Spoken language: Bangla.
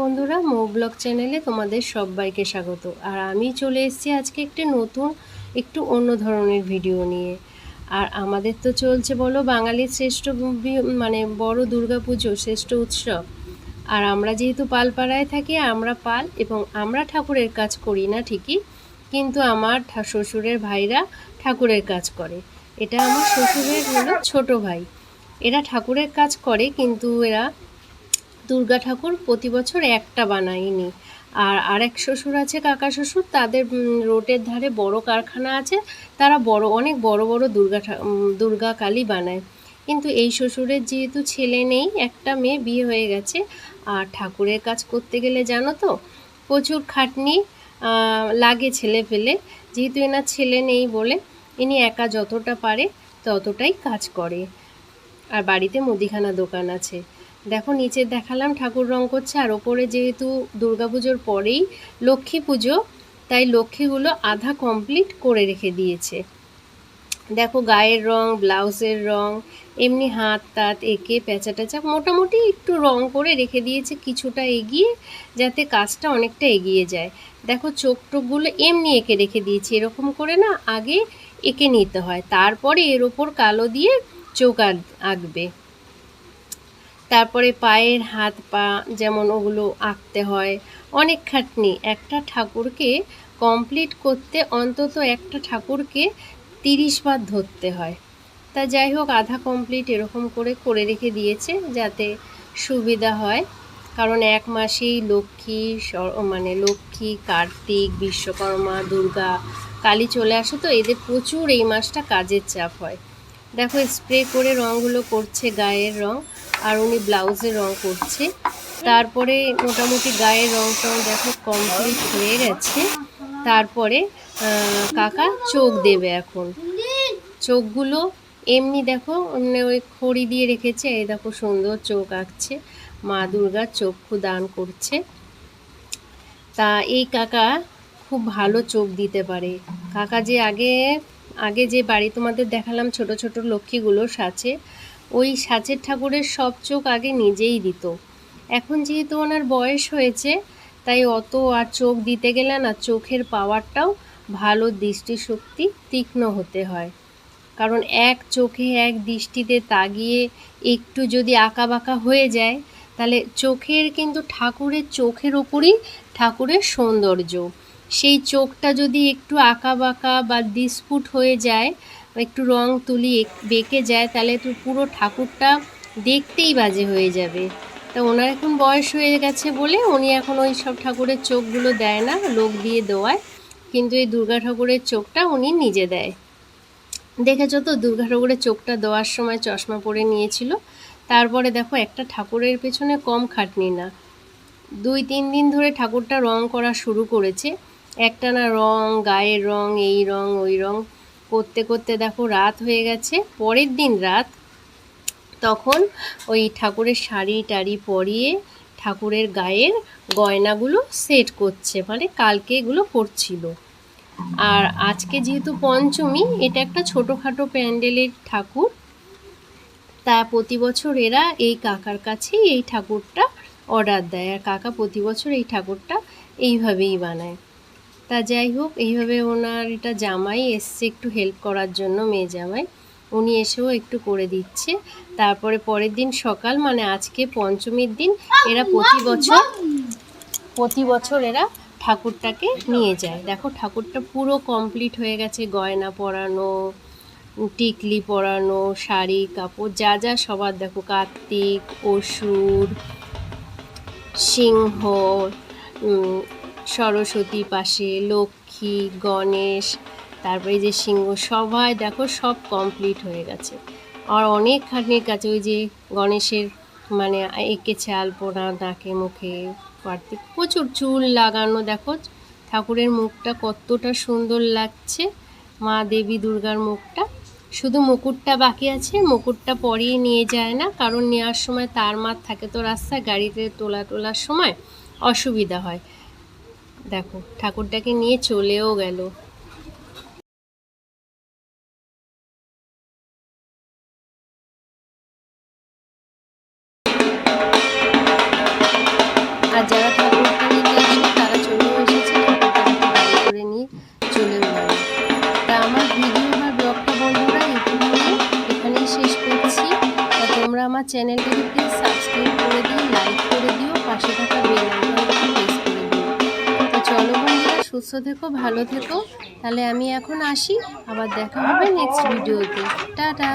বন্ধুরা, মো ব্লগ চ্যানেলে তোমাদের সবাইকে স্বাগত। আর আমি চলে এসেছি আজকে একটি নতুন, একটু অন্য ধরনের ভিডিও নিয়ে। আর আমাদের তো চলছে বলো বাঙালির শ্রেষ্ঠ মানে বড় দুর্গা পুজো শ্রেষ্ঠ উৎসব। আর আমরা যেহেতু পালপাড়ায় থাকি, আমরা পাল এবং আমরা ঠাকুরের কাজ করি না ঠিকই, কিন্তু আমার শ্বশুরের ভাইরা ঠাকুরের কাজ করে। এটা আমার শ্বশুরের হলো ছোট ভাই। এরা ঠাকুরের কাজ করে, কিন্তু এরা দুর্গা ঠাকুর প্রতি বছর একটা বানায়নি। আর আরেক শ্বশুর আছে, কাকা শ্বশুর, তাদের রোডের ধারে বড় কারখানা আছে। তারা বড়, অনেক বড় বড় দুর্গা দুর্গা কালী বানায়। কিন্তু এই শ্বশুরের যেহেতু ছেলে নেই, একটা মেয়ে বিয়ে হয়ে গেছে। আর ঠাকুরের কাজ করতে গেলে জানো তো, প্রচুর খাটনি লাগে ছেলে ফেলে। যেহেতু এনার ছেলে নেই বলে, ইনি একা যতটা পারে ততটাই কাজ করে। আর বাড়িতে মুদিখানা দোকান আছে। দেখো, নিচে দেখালাম ঠাকুর রং করছে আর ওপরে যেহেতু দুর্গাপুজোর পরেই লক্ষ্মী পুজো, তাই লক্ষ্মীগুলো আধা কমপ্লিট করে রেখে দিয়েছে। দেখো, গায়ের রং, ব্লাউজের রং, এমনি হাত তাত এঁকে প্যাঁচা ট্যাচা মোটামুটি একটু রং করে রেখে দিয়েছে, কিছুটা এগিয়ে যাতে কাজটা অনেকটা এগিয়ে যায়। দেখো চোখ টোকগুলো এমনি এঁকে রেখে দিয়েছি, এরকম করে না আগে এঁকে নিতে হয়, তারপরে এর ওপর কালো দিয়ে চোখ আঁক- আঁকবে। তারপরে পায়ের হাত পা যেমন ওগুলো আঁকতে হয়, অনেক খাটনি। একটা ঠাকুরকে কমপ্লিট করতে অন্তত একটা ঠাকুরকে তিরিশ বার ধরতে হয়। তা যাই হোক, আধা কমপ্লিট এরকম করে করে রেখে দিয়েছে যাতে সুবিধা হয়। কারণ এক মাসেই লক্ষ্মী মানে লক্ষ্মী, কার্তিক, বিশ্বকর্মা, দুর্গা, কালী চলে আসে তো, এদের প্রচুর এই মাসটা কাজের চাপ হয়। দেখো স্প্রে করে রঙগুলো করছে গায়ের রং। আর উনি ব্লাউজের রং করছে। তারপরে মোটামুটি গায়ের রং টং দেখো কমপ্লিট হয়ে গেছে। তারপরে কাকা চোখ দেবে এখন। চোখগুলো এমনি দেখো এমনি ওই খড়ি দিয়ে রেখেছে, এই দেখো সুন্দর চোখ আঁকছে। মা দুর্গার চক্ষু দান করছে। তা এই কাকা খুব ভালো চোখ দিতে পারে। কাকা যে আগে আগে যে বাড়ি তোমাদের দেখালাম ছোট ছোট লক্ষ্মীগুলো সাচে ওই সাচের ঠাকুরের সব চোখ আগে নিজেই দিত। এখন যেহেতু ওনার বয়স হয়েছে, তাই অত আর চোখ দিতে গেলে না চোখের পাওয়ারটাও ভালো দৃষ্টিশক্তি তীক্ষ্ণ হতে হয়। কারণ এক চোখে এক দৃষ্টিতে তাগিয়ে একটু যদি আঁকা বাঁকা হয়ে যায়, তাহলে চোখের কিন্তু ঠাকুরের চোখের ওপরই ঠাকুরের সৌন্দর্য। সেই চোখটা যদি একটু আঁকা বাঁকা বা ডিসপুট হয়ে যায় একটু রং তুলি বেঁকে যায়, তাহলে তো পুরো ঠাকুরটা দেখতেই বাজে হয়ে যাবে। তা ওনার এখন বয়স হয়ে গেছে বলে উনি এখন ওই সব ঠাকুরের চোখগুলো দেয় না, লোক দিয়ে দেওয়ায়। কিন্তু এই দুর্গা ঠাকুরের চোখটা উনি নিজে দেয়। দেখেছ তো, দুর্গা ঠাকুরের চোখটা দেওয়ার সময় চশমা পরে নিয়েছিল। তারপরে দেখো একটা ঠাকুরের পেছনে কম খাটনি না। দুই, তিন দিন ধরে ঠাকুরটা রং করা শুরু করেছে। একটা না রং, গায়ের রং, এই রং, ওই রং। করতে করতে দেখো রাত হয়ে গেছে। পরের দিন রাত তখন ওই ঠাকুরের শাড়ি টাড়ি পরিয়ে ঠাকুরের গায়ের গয়নাগুলো সেট করছে। মানে কালকে এগুলো করছিল আর আজকে যেহেতু পঞ্চমী, এটা একটা ছোটোখাটো প্যান্ডেলের ঠাকুর। তা প্রতি বছর এরা এই কাকার কাছেই এই ঠাকুরটা অর্ডার দেয়। আর কাকা প্রতি বছর এই ঠাকুরটা এইভাবেই বানায়। তা যাই হোক, এইভাবে ওনার এটা জামাই এসছে একটু হেল্প করার জন্য, মেয়ে জামাই। উনি এসেও একটু করে দিচ্ছে। তারপরে পরের দিন সকাল মানে আজকে পঞ্চমীর দিন, এরা প্রতি বছর প্রতি বছর এরা ঠাকুরটাকে নিয়ে যায়। দেখো, ঠাকুরটা পুরো কমপ্লিট হয়ে গেছে, গয়না পরানো, টিকলি পরানো, শাড়ি, কাপড়, যা যা সবার দেখো, কার্তিক, অসুর, সিংহ সরস্বতী পাশে, লক্ষ্মী, গণেশ, তারপরে যে সিংহ, সবাই দেখো সব কমপ্লিট হয়ে গেছে। আর অনেক খাটনির কাছে ওই যে গণেশের মানে এঁকেছে আলপনা নাকে, মুখে কার্তিক প্রচুর চুল লাগানো, দেখো ঠাকুরের মুখটা কতটা সুন্দর লাগছে। মা দেবী দুর্গার মুখটা। শুধু মুকুটটা বাকি আছে, মুকুটটা পরিয়ে নিয়ে যায় না, কারণ নেওয়ার সময় তার মার থাকে তো রাস্তায়, গাড়িতে তোলা তোলার সময় অসুবিধা হয়। দেখো, ঠাকুরটাকে নিয়ে চলেও গেল। আর যারা ঠাকুরটা নিতে আসে তারা চলেও এসেছে করে নিয়ে চলেও গেল। তা আমার ভিডিও বা ব্লগটা বন্ধুরা এইটুকুনি। এখানেই শেষ করছি। তা তোমরা আমার চ্যানেলটাকে সাবস্ক্রাইব করে দিও লাইক করে দিও, পাশে থাকা বেল সুস্থ থেকো ভালো থেকো। তাহলে আমি এখন আসি আবার দেখা হবে নেক্সট ভিডিওতে টাটা।